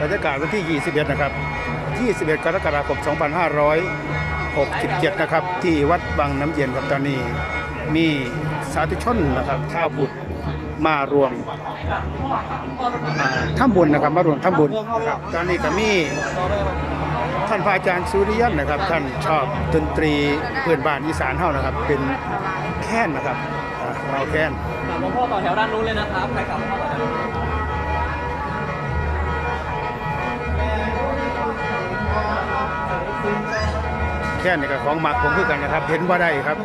บรรยากาศวันที่ 21 นะครับ 21 กรกฎาคม 2567 นะครับ ที่วัดบางน้ำเย็นครับตอนนี้ มีสาธุชนนะครับชาวพุทธมารวมอ่าบุญนะครับ มารวมทำบุญนะครับตอนนี้ก็มีท่านพระอาจารย์สุริยันนะครับ ท่านชอบดนตรีเพื่อนบ้านอีสานเฮานะครับ เป็นแค้นนะครับเราแค้นหลวงพ่อต่อแถวด้านนู้นเลยนะครับใครกลับหลวงพ่อต่อแถว แค่นี้ก็ของหมักผมคือกันนะครับ เห็นว่าได้ครับ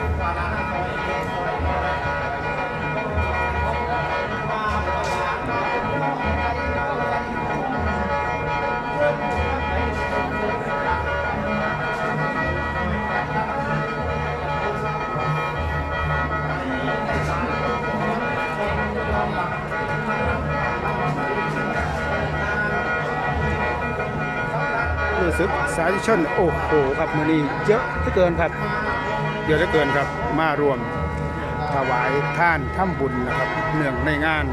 รู้สึกสาธุชนโอ้โหครับมือนี้เยอะเหลือเกินครับเยอะเหลือเกินครับมารวมถวายท่านถ้ำบุญนะครับเนื่องในงาน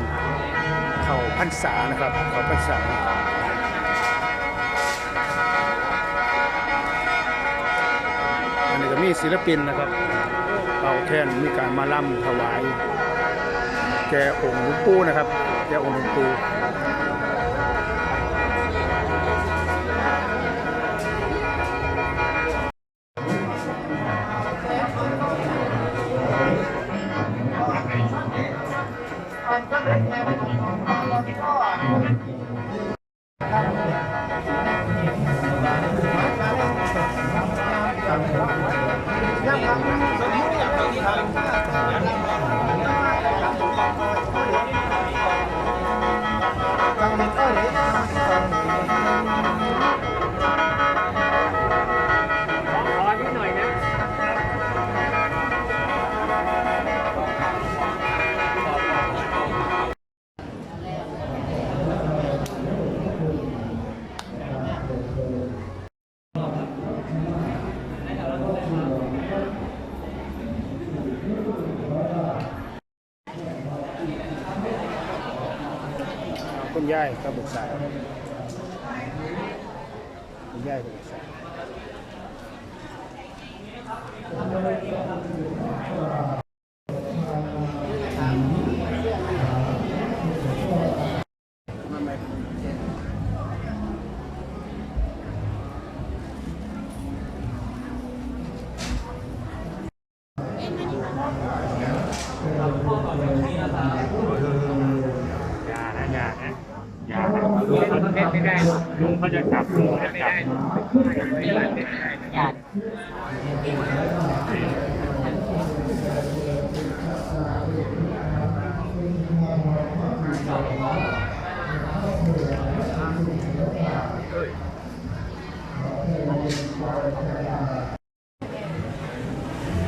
เข่าพรรษานะครับเข่าพรรษาอันนี้ก็มีศิลปินนะครับเอาแท่นมีการมาล่ำถวาย แก่องค์หลวงปู่นะครับ แก่องค์หลวงปู่ 你刚才开那个广告， คุณยายก็บุกสายคุณยายก็บุกสายยานะยานะ ยานะลุงเขาเล่นไม่ได้ลุงเขาจะจับลุงเขาจะจับ เอา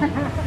เอ